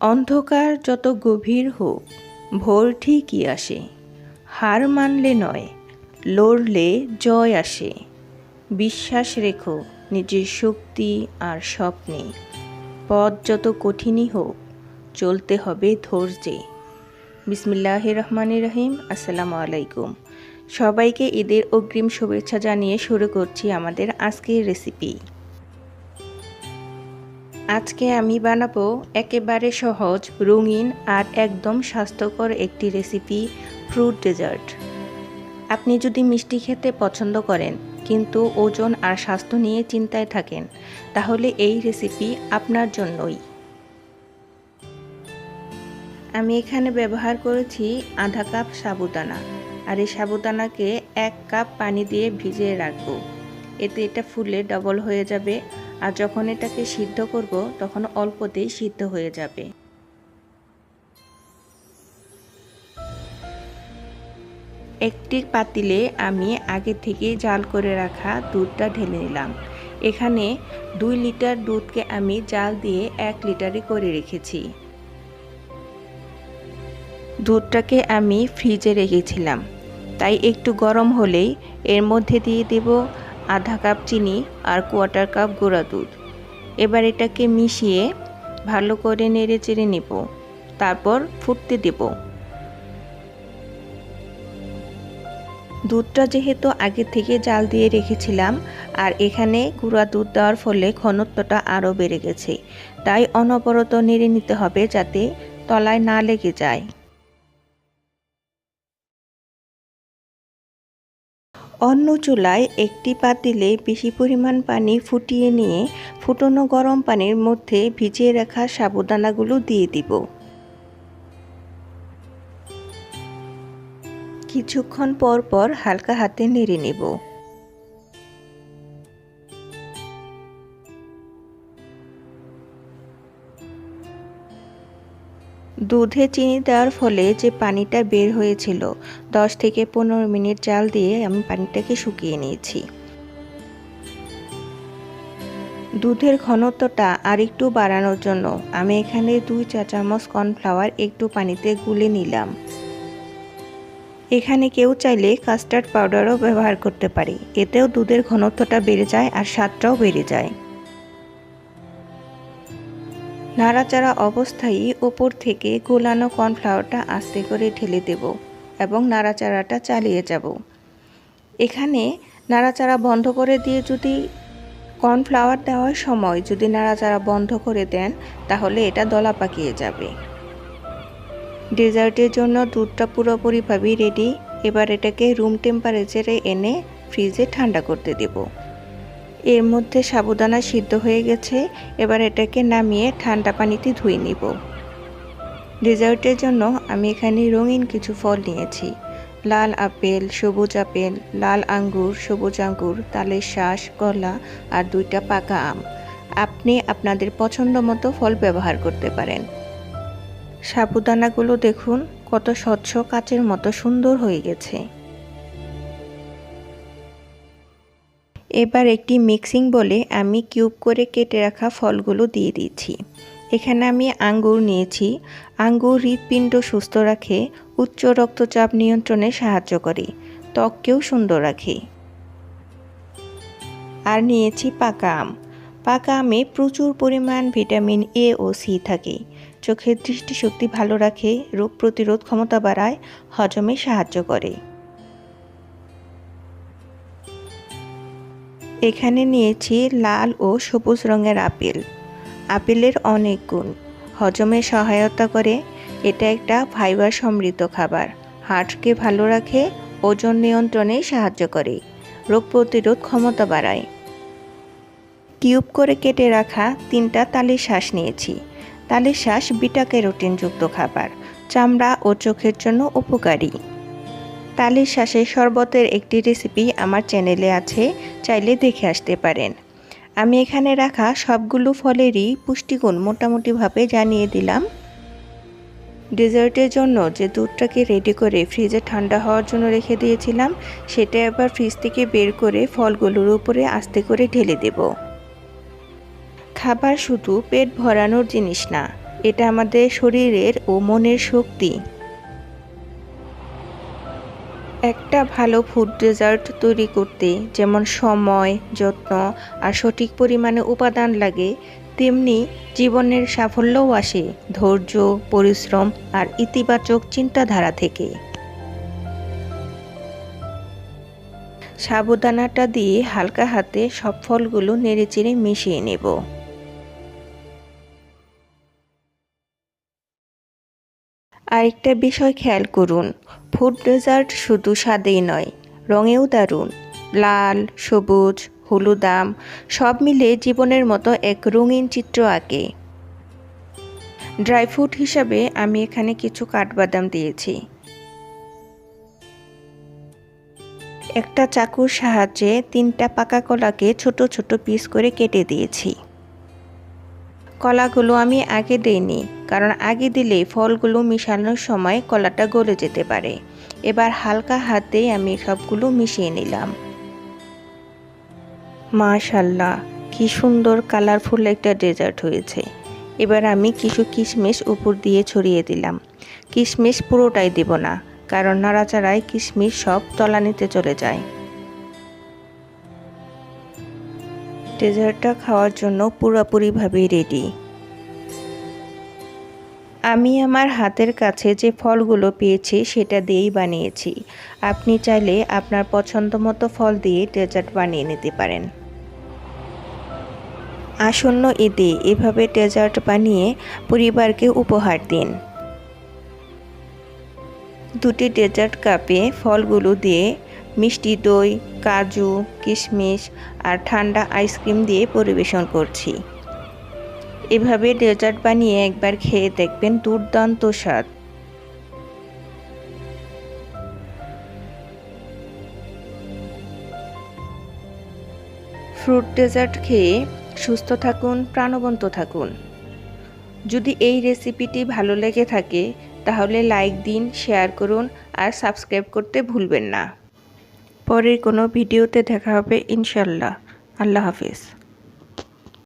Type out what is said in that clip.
অন্ধকার যত গভীর হোক, ভোর ঠিকই আসে। হার মানলে নয়, লড়লে জয় আসে। বিশ্বাস রেখো, নিজের শক্তি আর স্বপ্নে। পথ যত কঠিনই হোক, চলতে হবে ধৈর্যে। বিসমিল্লাহ রহমান রহিম, আসসালামু আলাইকুম। সবাইকে ঈদের অগ্রিম শুভেচ্ছা জানিয়ে শুরু করছি আমাদের আজকের রেসিপি আজকে আমি বানাবো একেবারে সহজ, রঙিন আর একদম স্বাস্থ্যকর একটি রেসিপি ফ্রুট ডেজার্ট আপনি যদি মিষ্টি খেতে পছন্দ করেন, কিন্তু ওজন আর স্বাস্থ্য নিয়ে চিন্তায় থাকেন, তাহলে এই রেসিপি আপনার জন্যই। আমি এখানে ব্যবহার করেছি আধা কাপ সাবুদানা। আর এই সাবুদানাকে এক কাপ পানি দিয়ে ভিজিয়ে রাখব। এতে এটা ফুলে ডবল হয়ে যাবে। আর যখন এটাকে সিদ্ধ করব, তখন অল্পতেই সিদ্ধ হয়ে যাবে। একটি পাতিলে আমি আগে থেকে জাল করে রাখা দুধটা ঢেলে নিলাম। এখানে দুই লিটার দুধকে আমি জাল দিয়ে এক লিটারে করে রেখেছি। দুধটাকে আমি ফ্রিজে রেখেছিলাম। তাই একটু গরম হলেই এর মধ্যে দিয়ে দেব আধা কাপ চিনি আর কোয়ার্টার কাপ গুঁড়া দুধ। এবার এটাকে মিশিয়ে ভালো করে নেড়ে চেড়ে নেব। তারপর ফুটতে দেব। দুধটা যেহেতু আগে থেকে জাল দিয়ে রেখেছিলাম আর এখানে গুঁড়া দুধ দেওয়ার ফলে ঘনত্বটা আরও বেড়ে গেছে, তাই অনবরত নেড়ে নিতে হবে যাতে তলায় না লেগে যায়। অন্য চুলায় একটি পাতিলে বেশি পরিমাণ পানি ফুটিয়ে নিয়ে ফুটনো গরম পানির মধ্যে ভিজিয়ে রাখা সাবুদানাগুলো দিয়ে দিব। কিছুক্ষণ পর পর হালকা হাতে নেড়ে নেব। দুধে চিনি দেওয়ার ফলে যে পানিটা বের হয়েছিল, দশ থেকে পনেরো মিনিট জাল দিয়ে আমি পানিটাকে শুকিয়ে নিয়েছি। দুধের ঘনত্বটা আরেকটু বাড়ানোর জন্য আমি এখানে দুই চা চামচ কর্নফ্লাওয়ার একটু পানিতে গুলে নিলাম। এখানে কেউ চাইলে কাস্টার্ড পাউডারও ব্যবহার করতে পারে, এতেও দুধের ঘনত্বটা বেড়ে যায় আর স্বাদটাও বেড়ে যায়। নাড়াচাড়া অবস্থায় ওপর থেকে গোলানো কর্নফ্লাওয়ারটা আস্তে করে ঢেলে দেব এবং নাড়াচাড়াটা চালিয়ে যাব। এখানে নাড়াচাড়া বন্ধ করে দিয়ে যদি কর্নফ্লাওয়ার দেওয়ার সময় যদি নাড়াচাড়া বন্ধ করে দেন, তাহলে এটা দলা পাকিয়ে যাবে। ডেজার্টের জন্য দুধটা পুরোপুরিভাবেই রেডি এবার এটাকে রুম টেম্পারেচারে এনে ফ্রিজে ঠান্ডা করতে দেবো। এর মধ্যে সাবুদানা সিদ্ধ হয়ে গেছে, এবার এটাকে নামিয়ে ঠান্ডা পানিতে ধুয়ে নিব। ডেজার্টের জন্য আমি এখানে রঙিন কিছু ফল নিয়েছি। লাল আপেল, সবুজ আপেল, লাল আঙ্গুর, সবুজ আঙ্গুর, তালের শ্বাস কলা আর দুইটা পাকা আম। আপনি আপনাদের পছন্দ মতো ফল ব্যবহার করতে পারেন। সাবুদানাগুলো দেখুন, কত স্বচ্ছ, কাচের মতো সুন্দর হয়ে গেছে। এবার একটি মিক্সিং বলে আমি কিউব করে কেটে রাখা ফলগুলো দিয়ে দিচ্ছি এখানে আমি আঙ্গুর নিয়েছি। আঙ্গুর হৃৎপিণ্ড সুস্থ রাখে, উচ্চ রক্তচাপ নিয়ন্ত্রণে সাহায্য করে, ত্বককেও সুন্দর রাখে। আর নিয়েছি পাকা আম। পাকা আমে প্রচুর পরিমাণ ভিটামিন এ ও সি থাকে। চোখের দৃষ্টিশক্তি ভালো রাখে, রোগ প্রতিরোধ ক্ষমতা বাড়ায়, হজমে সাহায্য করে। এখানে নিয়েছি লাল ও সবুজ রঙের আপেল। আপেলের অনেক গুণ। হজমে সহায়তা করে। এটা একটা ফাইবার সমৃদ্ধ খাবার। হার্টকে ভালো রাখে, ওজন নিয়ন্ত্রণে সাহায্য করে, রোগ প্রতিরোধ ক্ষমতা বাড়ায়। কিউব করে কেটে রাখা তিনটা তালের শ্বাস নিয়েছি। তালের শ্বাস বিটা ক্যারোটিনযুক্ত খাবার, চামড়া ও চোখের জন্য উপকারী। তালের শ্বাসের শরবতের একটি রেসিপি আমার চ্যানেলে আছে, চাইলে দেখে আসতে পারেন। আমি এখানে রাখা সবগুলো ফলেরই পুষ্টিগুণ মোটামুটিভাবে জানিয়ে দিলাম। ডেজার্টের জন্য যে দুধটাকে রেডি করে ফ্রিজে ঠান্ডা হওয়ার জন্য রেখে দিয়েছিলাম, সেটা এবার ফ্রিজ থেকে বের করে ফলগুলোর উপরে আস্তে করে ঢেলে দেব। খাবার শুধু পেট ভরানোর জিনিস না, এটা আমাদের শরীরের ও মনের শক্তি। একটা ভালো ফুড ডেজার্ট তৈরি করতে, যেমন সময়, যত্ন আর সঠিক পরিমাণে উপাদান লাগে, তেমনি জীবনের সাফল্যও আসে ধৈর্য, পরিশ্রম আর ইতিবাচক চিন্তাধারা থেকে। সাবুদানাটা দিয়ে হালকা হাতে সব ফলগুলো নেড়েচেড়ে মিশিয়ে নেব। আরেকটা বিষয় খেয়াল করুন, ফুড ডেজার্ট শুধু স্বাদেই নয়, রঙেও দারুণ। লাল, সবুজ হলুদাম সব মিলে জীবনের মতো এক রঙিন চিত্র আঁকে। ড্রাই ফ্রুট হিসাবে আমি এখানে কিছু কাঠবাদাম দিয়েছি। একটা চাকুর সাহায্যে তিনটা পাকা কলাকে ছোট ছোট পিস করে কেটে দিয়েছি। কলাগুলো আমি আগে দেইনি, কারণ আগে দিলে ফলগুলো মিশানোর সময় কলাটা গলে যেতে পারে। এবার হালকা হাতে আমি সবগুলো মিশিয়ে নিলাম। মাশাল্লাহ, কি সুন্দর কালারফুল একটা ডেজার্ট হয়েছে। এবার আমি কিছু কিশমিশ উপর দিয়ে ছড়িয়ে দিলাম। কিশমিশ পুরোটাই দেব না, কারণ নাড়াচাড়ায় কিশমিশ সব তলানিতে চলে যায়। ডেজার্টটা খাওয়ার জন্য পুরোপুরিভাবে রেডি আমি আমার হাতের কাছে যে ফলগুলো পেয়েছি, সেটা দিয়েই বানিয়েছি। আপনি চাইলে আপনার পছন্দ মতো ফল দিয়ে ডেজার্ট বানিয়ে নিতে পারেন। আসন্ন ঈদে এভাবে ডেজার্ট বানিয়ে পরিবারকে উপহার দিন। দুটি ডেজার্ট কাপে ফলগুলো দিয়ে মিষ্টি দই, কাজু, কিশমিশ আর ঠান্ডা আইসক্রিম দিয়ে পরিবেশন করছি। এভাবে ডেজার্ট বানিয়ে একবার খেয়ে দেখবেন দুর্দান্ত স্বাদ। ফ্রুট ডেজার্ট খেয়ে সুস্থ থাকুন, প্রাণবন্ত থাকুন। যদি এই রেসিপিটি ভালো লেগে থাকে, তাহলে লাইক দিন, শেয়ার করুন আর সাবস্ক্রাইব করতে ভুলবেন না। পরের কোনো ভিডিওতে দেখা হবে ইনশাল্লাহ। আল্লাহ হাফিজ।